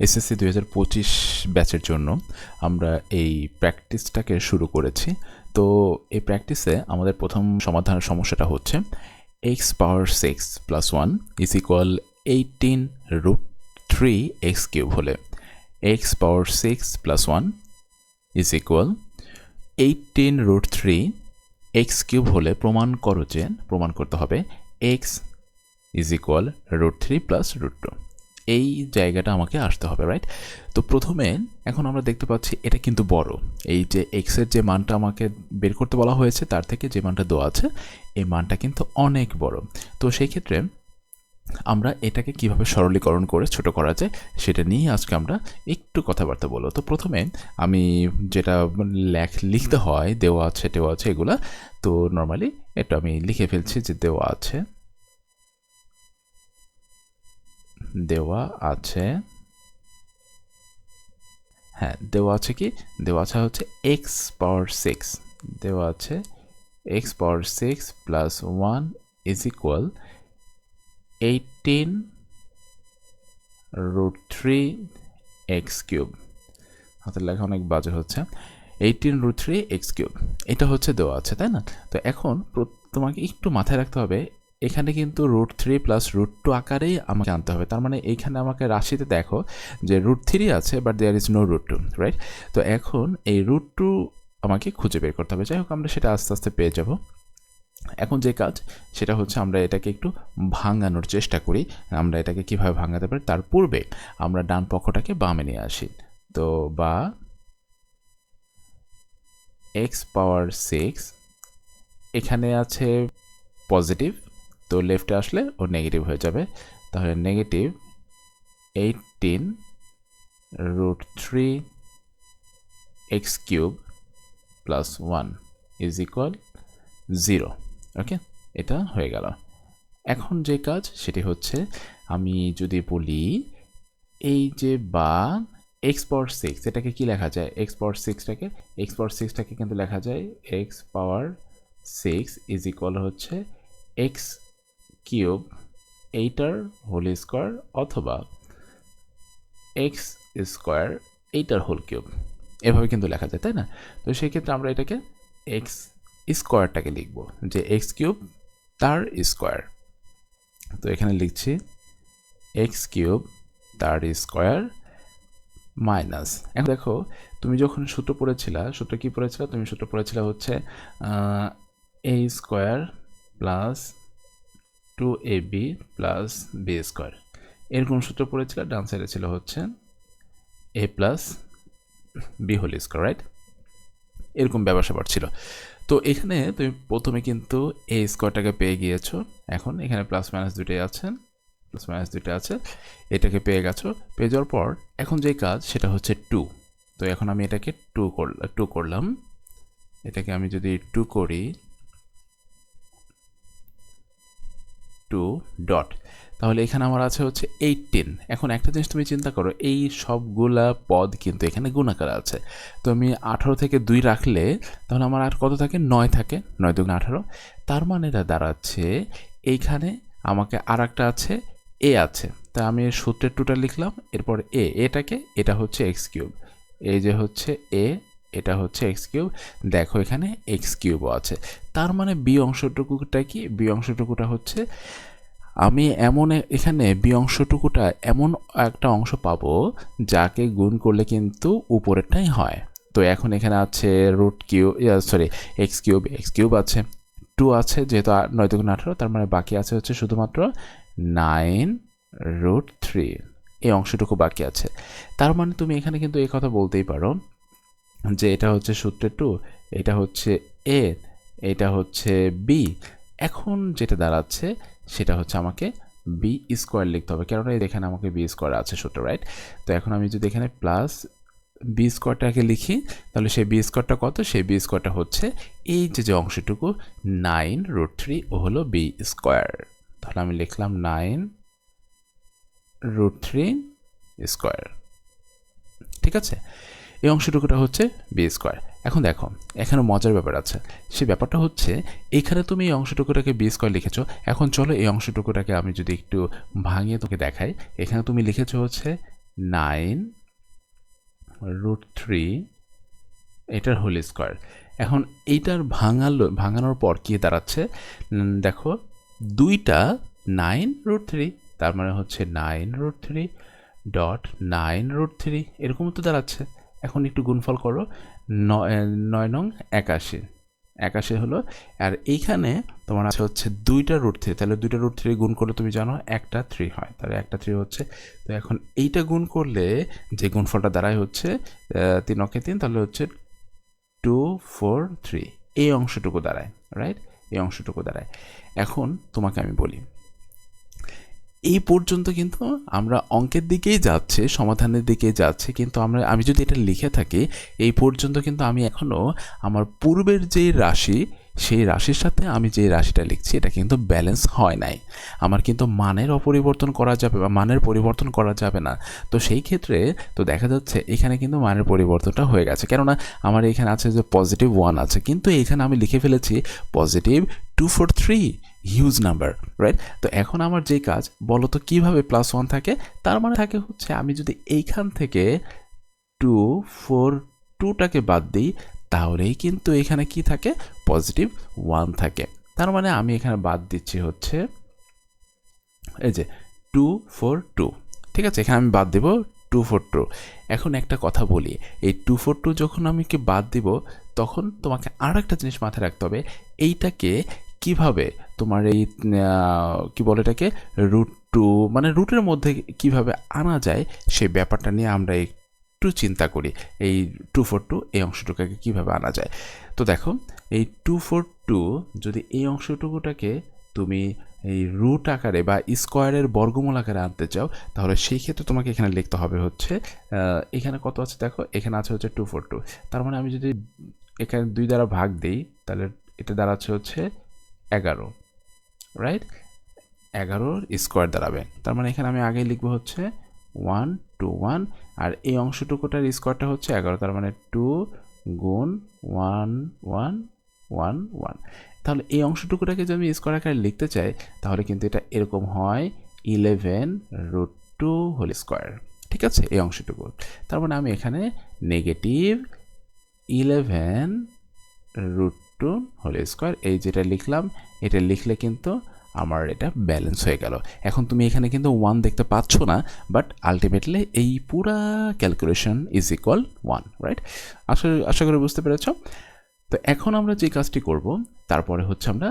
SSC দুই হাজার পঁচিশ ব্যাচের জন্য আমরা এই প্র্যাকটিসটাকে শুরু করেছি। তো এই প্র্যাকটিসে আমাদের প্রথম সমাধানের সমস্যাটা হচ্ছে x power six plus one is equal eighteen root three x cube হলে x power six plus one is equal eighteen root three x cube হলে প্রমাণ করো যে, প্রমাণ করতে হবে x is equal root three plus root two এই জায়গাটা আমাকে আসতে হবে রাইট তো প্রথমে এখন আমরা দেখতে পাচ্ছি এটা কিন্তু বড়। এই যে এক্সের যে মানটা আমাকে বের করতে বলা হয়েছে, তার থেকে যে মানটা দেওয়া আছে, এই মানটা কিন্তু অনেক বড়। তো সেই ক্ষেত্রে আমরা এটাকে কীভাবে সরলীকরণ করে ছোট করা যায়, সেটা নিয়ে আজকে আমরা একটু কথাবার্তা বলব। তো প্রথমে আমি যেটা লেখ, লিখতে হয়, দেওয়া আছে দেওয়া আছে এগুলা, তো নর্মালি এটা আমি লিখে ফেলছি যে দেওয়া আছে। দেওয়া আছে। হ্যাঁ দেওয়া আছে কি? দেওয়া আছে হচ্ছে এক্স পাওয়ার সিক্স দেওয়া আছে x power six plus one is equal eighteen root three x cube হাতের লেখা অনেক বাজে হচ্ছে। Eighteen root three x cube এটা হচ্ছে দেওয়া আছে, তাই না? তো এখন তোমাকে একটু মাথায় রাখতে হবে এখানে কিন্তু root three plus root two আকারেই আমাকে আনতে হবে। তার মানে এইখানে আমাকে রাশিতে দেখো যে রুট থ্রি আছে but there is no root two right তো এখন এই রুট টু আমাকে খুঁজে বের করতে হবে। যাই হোক, আমরা সেটা আস্তে আস্তে পেয়ে যাব। এখন যে কাজ, সেটা হচ্ছে আমরা এটাকে একটু ভাঙানোর চেষ্টা করি। আমরা এটাকে কীভাবে ভাঙাতে পারি, তার পূর্বে আমরা ডান পক্ষটাকে বামে নিয়ে আসি। তো বা এক্স পাওয়ার সিক্স এখানে আছে পজিটিভ তো লেফটে আসলে ও নেগেটিভ হয়ে যাবে। তাহলে negative eighteen root three x cube plus one is equal zero okay এটা হয়ে গেল। এখন যে কাজ, সেটি হচ্ছে আমি যদি বলি এই যে বা এক্স পাওয়ার সিক্স এটাকে কি লেখা যায়? এক্স পাওয়ার সিক্সটাকে এক্স পাওয়ার সিক্সটাকে কিন্তু লেখা যায় x power six is equal হচ্ছে এক্স কিউব, এইটার হোল স্কোয়ার অথবা এক্স স্কোয়ার, এইটার হোল কিউব। এভাবে কিন্তু লেখা যায়, তাই না? তো সেই ক্ষেত্রে আমরা এটাকে এক্স স্কোয়ারটাকে লিখব, যে এক্স কিউব তার স্কোয়ার। তো এখানে লিখছি এক্স কিউব তার স্কোয়ার মাইনাস। এখন দেখো, তুমি যখন সূত্র পড়েছিলা, সূত্র কী পড়েছিলা? তুমি সূত্র পড়েছিলা হচ্ছে a square plus two a b plus b square এরকম সূত্র পড়েছিল, ডান সাইডে ছিল হচ্ছে a plus b whole square right এরকম ব্যবসা ছিল। তো এখানে তুমি প্রথমে কিন্তু এ স্কোয়ারটাকে পেয়ে গিয়েছো। এখন এখানে প্লাস মাইনাস দুটোই আছে প্লাস মাইনাস দুটো আছে, এটাকে পেয়ে গেছো। পেয়ে যাওয়ার পর এখন যে কাজ, সেটা হচ্ছে টু তো এখন আমি এটাকে টু করলাম টু করলাম। এটাকে আমি যদি টু করি টু ডট। তাহলে এখানে আমার আছে হচ্ছে এইটিন এখন একটা জিনিস তুমি চিন্তা করো, এই সবগুলা পদ কিন্তু এখানে গুণাকার আছে। তো আমি আঠারো থেকে দুই রাখলে, তাহলে আমার আর কত থাকে? নয় থাকে, নয় দুগুণ আঠারো। তার মানে এটা দাঁড়াচ্ছে, এইখানে আমাকে আর একটা আছে, এ আছে। তা আমি সূত্রের টুটা লিখলাম, এরপর এ, এটাকে, এটা হচ্ছে এক্স কিউব এই যে হচ্ছে এ এটা হচ্ছে এক্স কিউব। দেখো এখানে এক্স কিউবও আছে। তার মানে বি অংশটুকুটা কি? বি অংশটুকুটা হচ্ছে আমি এমন এখানে বি অংশটুকুটা এমন একটা অংশ পাবো যাকে গুণ করলে কিন্তু উপরেরটাই হয়। তো এখন এখানে আছে root Q sorry x cube x cube আছে। টু আছে যেহেতু নয় দুগুণ আঠারো, তার মানে বাকি আছে হচ্ছে শুধুমাত্র নাইন রুট থ্রি এই অংশটুকু বাকি আছে। তার মানে তুমি এখানে কিন্তু এই কথা বলতেই পারো যে এটা হচ্ছে সূত্রে টু, এটা হচ্ছে এ, এটা হচ্ছে বি। এখন যেটা দাঁড়াচ্ছে, সেটা হচ্ছে আমাকে বি স্কোয়ার লিখতে হবে। কেননা এখানে আমাকে বি স্কোয়ার আছে সূত্র রাইট তো এখন আমি যদি এখানে প্লাস বি স্কোয়ারটাকে লিখি, তাহলে সেই বি স্কোয়ারটা কত? সেই বি স্কোয়ারটা হচ্ছে এই যে যে অংশটুকু নাইন রুট থ্রি ও হলো বি স্কোয়ার তাহলে আমি লিখলাম নাইন রুট থ্রি স্কোয়ার ঠিক আছে? এই অংশটুকুটা হচ্ছে বি স্কোয়ার এখন দেখো, এখানে মজার ব্যাপার আছে। সে ব্যাপারটা হচ্ছে, এখানে তুমি এই অংশটুকুটাকে বি স্কোয়ার লিখেছো। এখন চলো এই অংশটুকুটাকে আমি যদি একটু ভাঙিয়ে তোকে দেখাই। এখানে তুমি লিখেছো হচ্ছে নাইন রুট থ্রি এটার হোল স্কোয়ার এখন এইটার ভাঙালো, ভাঙানোর পর কি দাঁড়াচ্ছে? দেখো, দুইটা নাইন রুট থ্রি তার মানে হচ্ছে nine root three dot nine root three এরকম তো দাঁড়াচ্ছে। এখন একটু গুণফল করো। নয় নং একাশি। একাশি হলো, আর এইখানে তোমার আছে হচ্ছে দুইটা রুট থ্রি তাহলে দুইটা রুট থ্রি গুণ করলে তুমি জানো একটা থ্রি হয়। তাহলে একটা থ্রি হচ্ছে, তো এখন এইটা গুণ করলে যে গুণফলটা দাঁড়ায় হচ্ছে তিন অকে তিন, তাহলে হচ্ছে টু ফোর থ্রি এই অংশটুকু দাঁড়ায় রাইট এই অংশটুকু দাঁড়ায়। এখন তোমাকে আমি বলি এই পর্যন্ত কিন্তু আমরা অঙ্কের দিকেই যাচ্ছে, সমাধানের দিকেই যাচ্ছে, কিন্তু আমরা, আমি যদি এটা লিখে থাকি, এই পর্যন্ত কিন্তু আমি এখনও আমার পূর্বের যে রাশি, সেই রাশির সাথে আমি যে রাশিটা লিখছি, এটা কিন্তু ব্যালেন্স হয় নাই। আমার কিন্তু মানের অপরিবর্তন করা যাবে বা মানের পরিবর্তন করা যাবে না। তো সেই ক্ষেত্রে, তো দেখা যাচ্ছে এখানে কিন্তু মানের পরিবর্তনটা হয়ে গেছে। কেননা আমার এখানে আছে যে পজিটিভ ওয়ান আছে, কিন্তু এখানে আমি লিখে ফেলেছি positive two four three huge number right তো এখন আমার যে কাজ বলো তো কীভাবে প্লাস ওয়ান থাকে? তার মানে থাকে হচ্ছে আমি যদি এইখান থেকে টু ফোর টুটাকে বাদ দিই, তাহলেই কিন্তু এখানে কি থাকে? পজিটিভ ওয়ান থাকে। তার মানে আমি এখানে বাদ দিচ্ছি হচ্ছে এই যে টু ফোর টু ঠিক আছে? এখানে আমি বাদ দেব টু ফোর টু এখন একটা কথা বলি, এই টু ফোর টু যখন আমি কি বাদ দিব, তখন তোমাকে আর একটা জিনিস মাথায় রাখতে হবে, এইটাকে কীভাবে তোমার এই কি বলে এটাকে? রুট টু মানে রুটের মধ্যে কীভাবে আনা যায় সেই ব্যাপারটা নিয়ে আমরা একটু চিন্তা করি। এই টু ফোর টু এই অংশটুকুকে কীভাবে আনা যায়? তো দেখো, এই টু ফোর টু যদি এই অংশটুকুটাকে তুমি এই রুট আকারে বা স্কোয়ারের বর্গমূল আকারে আনতে চাও, তাহলে সেই ক্ষেত্রে তোমাকে এখানে লিখতে হবে হচ্ছে এখানে কত আছে দেখো? এখানে আছে হচ্ছে টু ফোর টু তার মানে আমি যদি এখানে দুই দ্বারা ভাগ দিই, তাহলে এটা দাঁড়াচ্ছে হচ্ছে এগারো। রাইট এগারোর স্কোয়ার দাঁড়াবে। তার মানে এখানে আমি আগে লিখব হচ্ছে ওয়ান টু ওয়ান আর এই অংশটুকুটার স্কোয়ারটা হচ্ছে এগারো, তার মানে টু গুণ ওয়ান ওয়ান ওয়ান ওয়ান তাহলে এই অংশটুকুটাকে যদি আমি স্কোয়ার আকারে লিখতে চাই, তাহলে কিন্তু এটা এরকম হয় eleven root two whole square ঠিক আছে? এই অংশটুকু। তার মানে আমি এখানে negative eleven root two whole square এই যেটা লিখলাম, এটা লিখলে কিন্তু আমার এটা ব্যালেন্স হয়ে গেল। এখন তুমি এখানে কিন্তু ওয়ান দেখতে পাচ্ছ না বাট আলটিমেটলি এই পুরা calculation is equal one right আশা আশা করি বুঝতে পেরেছ? তো এখন আমরা যে কাজটি করব, তারপরে হচ্ছে আমরা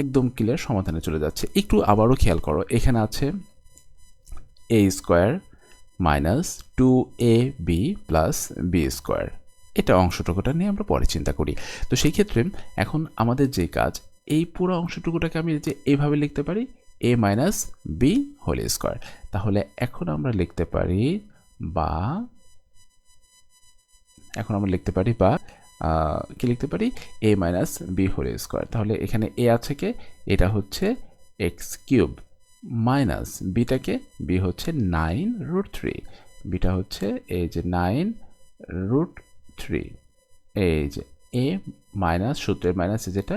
একদম ক্লিয়ার সমাধানে চলে যাচ্ছে। একটু আবারও খেয়াল করো, এখানে আছে a square minus two a b plus b square এটা অংশটুকুটা নিয়ে আমরা পরে চিন্তা করি। তো সেই ক্ষেত্রে এখন আমাদের যে কাজ, এই পুরো অংশটুকুটাকে আমি যে এভাবে লিখতে পারি a minus b whole square তাহলে এখন আমরা লিখতে পারি বা, এখন আমরা লিখতে পারি বা কি লিখতে পারি? A minus b whole square তাহলে এখানে এ আছে কে? এটা হচ্ছে এক্স কিউব মাইনাস বিটাকে বি হচ্ছে নাইন রুট থ্রি বিটা হচ্ছে এই যে নাইন রুট থ্রি এই যে এ মাইনাস সূত্রের মাইনাস যেটা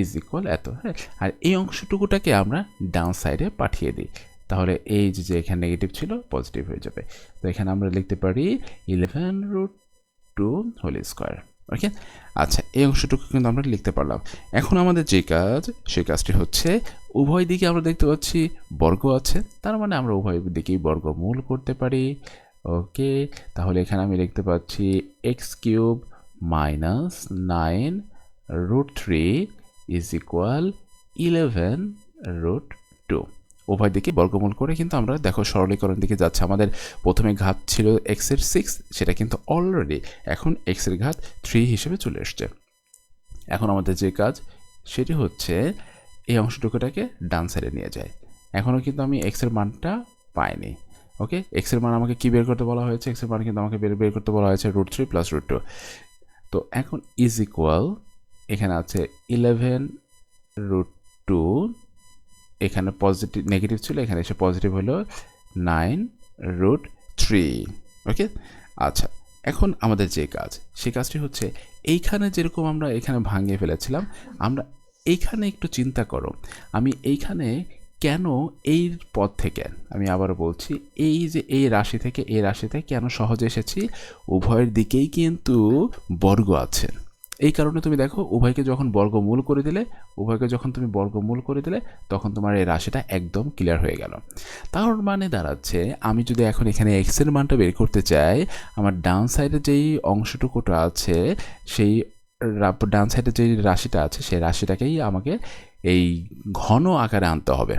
ইজ ইকুয়াল এত হ্যাঁ? আর এই অংশটুকুটাকে আমরা ডাউন সাইডে পাঠিয়ে দিই। তাহলে এই যে এখানে নেগেটিভ ছিল পজিটিভ হয়ে যাবে। তো এখানে আমরা লিখতে পারি eleven root two whole square okay আচ্ছা এই অংশটুকু কিন্তু আমরা লিখতে পারলাম। এখন আমাদের যে কাজ, সেই কাজটি হচ্ছে উভয় দিকে আমরা দেখতে পাচ্ছি বর্গ আছে, তার মানে আমরা উভয় দিকেই বর্গমূল করতে পারি। ওকে, তাহলে এখানে আমি লিখতে পাচ্ছি x cube minus nine root three is equal eleven root two. উভয় দিকে বর্গমূল করে কিন্তু আমরা দেখো সরলীকরণ দিকে যাচ্ছে। আমাদের প্রথমে ঘাত ছিল এক্সের সিক্স সেটা কিন্তু অলরেডি এখন এক্সের ঘাত থ্রি হিসেবে চলে এসছে। এখন আমাদের যে কাজ, সেটি হচ্ছে এই অংশটুকুটাকে ডান সাইডে নিয়ে যায়। এখনও কিন্তু আমি এক্সের মানটা পাইনি। ওকে এক্সের মান আমাকে কী বের করতে বলা হয়েছে? এক্সের মান কিন্তু আমাকে বের বের করতে বলা হয়েছে root three plus root two তো এখন ইজ ইকুয়াল এখানে আছে ইলেভেন রুট টু এখানে পজিটিভ নেগেটিভ ছিল, এখানে এসে পজিটিভ হলো নাইন রুট থ্রি ওকে আচ্ছা এখন আমাদের যে কাজ সেই কাজটি হচ্ছে এইখানে যেরকম আমরা এখানে ভাঙিয়ে ফেলেছিলাম, আমরা এইখানে একটু চিন্তা করো। আমি এইখানে কেন এই পদ থেকে, আমি আবারও বলছি, এই যে এই রাশি থেকে, এই রাশিতে কেন সহজে এসেছি? উভয়ের দিকেই কিন্তু বর্গ আছে। এই কারণে তুমি দেখো, উভয়কে যখন বর্গমূল করে দিলে, উভয়কে যখন তুমি বর্গমূল করে দিলে, তখন তোমার এই রাশিটা একদম ক্লিয়ার হয়ে গেল। তার মানে দাঁড়াচ্ছে, আমি যদি এখন এখানে এক্সের মানটা বের করতে চাই, আমার ডান সাইডে যেই অংশটুকুটা আছে, সেই ডান সাইডে যে রাশিটা আছে, সেই রাশিটাকেই আমাকে এই ঘন আকারে আনতে হবে।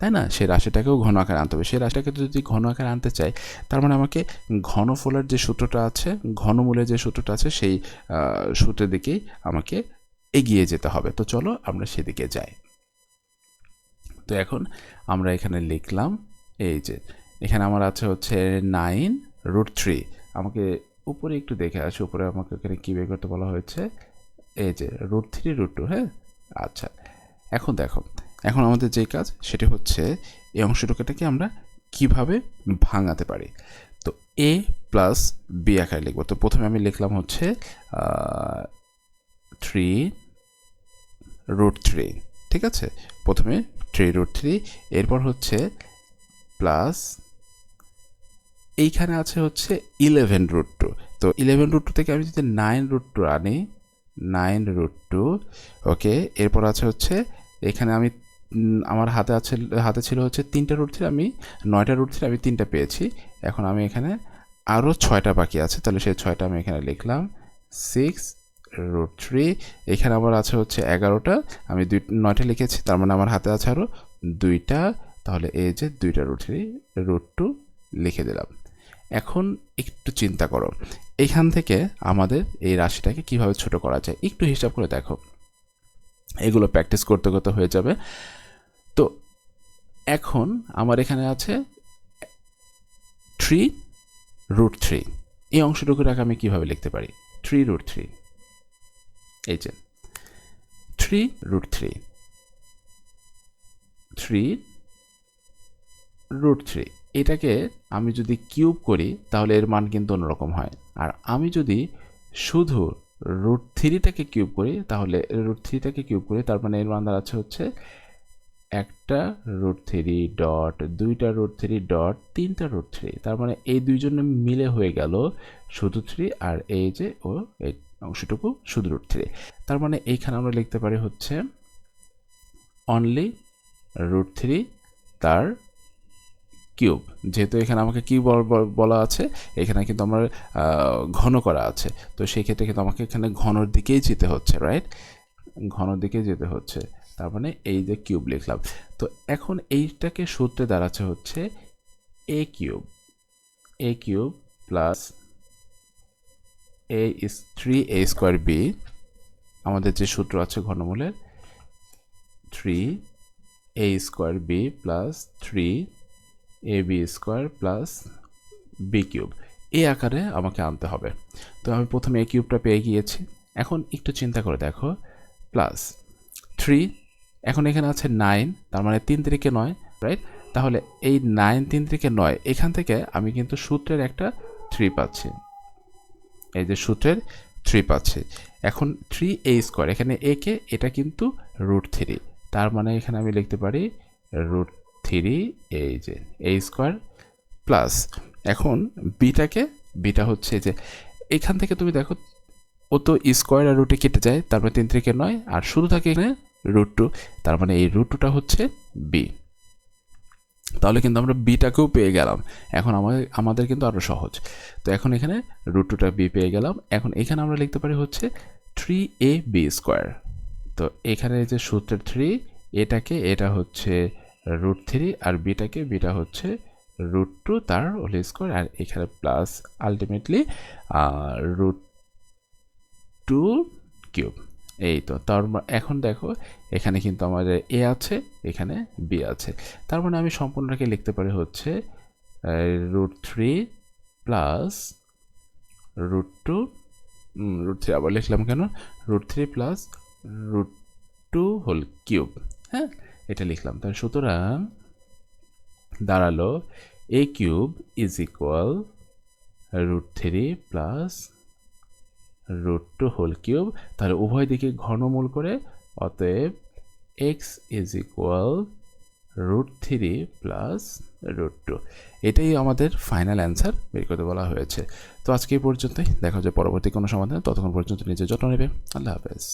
তাই না? সেই রাশিটাকেও ঘন আকারে আনতে হবে। সেই রাশিটাকে যদি ঘন আকারে আনতে চাই তার মানে আমাকে ঘনফলের যে সূত্রটা আছে ঘনমূলের যে সূত্রটা আছে, সেই সূত্রের দিকেই আমাকে এগিয়ে যেতে হবে। তো চলো আমরা সেদিকে যাই। তো এখন আমরা এখানে লিখলাম, এই যে, এখানে আমার আছে হচ্ছে নাইন রুট থ্রি। আমাকে উপরে একটু দেখে আসি, উপরে আমাকে এখানে কী বের করতে বলা হয়েছে? এই যে, রুট থ্রি রুট টু হ্যাঁ? আচ্ছা। এখন দেখো, এখন আমাদের যে কাজ সেটি হচ্ছে এই অংশটুকুটাকে আমরা কীভাবে ভাঙাতে পারি। তো এ প্লাস বি আকারে লিখব। তো প্রথমে আমি লিখলাম হচ্ছে থ্রি রুট থ্রি ঠিক আছে? প্রথমে থ্রি রুট থ্রি এরপর হচ্ছে প্লাস এইখানে আছে হচ্ছে ইলেভেন রুট টু তো ইলেভেন রুট টু থেকে আমি যদি নাইন রুট টু আনি নাইন রুট টু ওকে এরপর আছে হচ্ছে এখানে আমি আমার হাতে আছে, হাতে ছিল হচ্ছে তিনটা রুট থ্রি আমি নয়টা রুট থ্রি আমি তিনটা পেয়েছি। এখন আমি এখানে আরও ছয়টা বাকি আছে, তাহলে সেই ছয়টা আমি এখানে লিখলাম। সিক্স রুট থ্রি এখানে আমার আছে হচ্ছে এগারোটা, আমি দুই, নয়টা লিখেছি, তার মানে আমার হাতে আছে আরও দুইটা, তাহলে এই যে দুইটা রুট থ্রি রুট টু লিখে দিলাম। এখন একটু চিন্তা করো, এখান থেকে আমাদের এই রাশিটাকে কীভাবে ছোট করা যায়? একটু হিসাব করে দেখো। এগুলো প্র্যাকটিস করতে করতে হয়ে যাবে। তো এখন আমার এখানে আছে থ্রি রুট থ্রি এই অংশটুকুটাকে আমি কীভাবে লিখতে পারি? থ্রি রুট থ্রি এই যে three root three three root three এটাকে আমি যদি কিউব করি, তাহলে এর মান কিন্তু অন্যরকম হয়। আর আমি যদি শুধু রুট থ্রিটাকে কিউব করি, তাহলে রুট থ্রিটাকে কিউব করি, তার মানে এর মান দাঁড়াচ্ছে হচ্ছে একটা রুট থ্রি ডট দুইটা রুট থ্রি ডট তিনটা রুট থ্রি তার মানে এই দুইজনে মিলে হয়ে গেল শুধু থ্রি আর এই যে ও এই অংশটুকু শুধু রুট থ্রি তার মানে এইখানে আমরা লিখতে পারি হচ্ছে অনলি রুট থ্রি তার কিউব, যেহেতু এখানে আমাকে কি বল- আছে, এখানে কিন্তু আমার ঘন করা আছে। তো সেই ক্ষেত্রে কিন্তু আমাকে এখানে ঘনর দিকেই যেতে হচ্ছে রাইট ঘনর দিকে যেতে হচ্ছে। তার মানে এই যে কিউব লিখলাম। তো এখন এইটাকে সূত্রে দাঁড়াচ্ছে হচ্ছে a cube. A cube plus a is three a square b, আমাদের যে সূত্র আছে ঘনমূলের, three a square b plus three a b square plus b cube এই আকারে আমাকে আনতে হবে। তো আমি প্রথমে এ কিউবটা পেয়ে গিয়েছি। এখন একটু চিন্তা করে দেখো। প্লাস থ্রি এখন এখানে আছে নাইন তার মানে তিন তিরিকে নয় রাইট তাহলে এই নাইন তিন তিরিকে নয়, এখান থেকে আমি কিন্তু সূত্রের একটা থ্রি পাচ্ছি। এই যে সূত্রের থ্রি পাচ্ছি। এখন থ্রি এ স্কোয়ার এখানে এ কে, এটা কিন্তু রুট থ্রি তার মানে এখানে আমি লিখতে পারি রুট থ্রি এই যে, এ স্কোয়ার প্লাস এখন বিটাকে, বিটা হচ্ছে যে এখান থেকে তুমি দেখো, ও তো স্কোয়ার আর রুটে কেটে যায় তারপরে তিন থেকে নয়, আর শুধু থাকে এখানে রুট টু, তার মানে এই রুট টুটা হচ্ছে বি। তাহলে কিন্তু আমরা বিটাকেও পেয়ে গেলাম। এখন আমাদের আমাদের কিন্তু আরও সহজ। তো এখন এখানে রুট টুটা বি পেয়ে গেলাম। এখন এখানে আমরা লিখতে পারি হচ্ছে থ্রি এ বি স্কোয়ার। তো এখানে যে সূত্রের থ্রি, এটাকে, এটা হচ্ছে রুট থ্রি আর বিটাকে বিটা হচ্ছে রুট টু তার হোল স্কোয়ার আর এখানে plus ultimately root two cube এই তো, তার মা- এখন দেখো, এখানে কিন্তু আমাদের এ আছে, এখানে বি আছে। তার মানে আমি সম্পূর্ণটাকে লিখতে পারি হচ্ছে root three plus root two root three আবার লিখলাম কেন? Root three plus root two whole cube হ্যাঁ? এটা লিখলাম। তাহলে সুতরাং দাঁড়াল a cube is equal root three plus root two whole cube তাহলে উভয় দিকে ঘনমূল করে অতএব x is equal root three plus root two এটাই আমাদের ফাইনাল অ্যান্সার বের করতে বলা হয়েছে। তো আজকে এই পর্যন্তই। দেখা হচ্ছে পরবর্তী কোনো সমাধান। ততক্ষণ পর্যন্ত নিজের যত্ন নেবে আল্লাহ হাফেজ।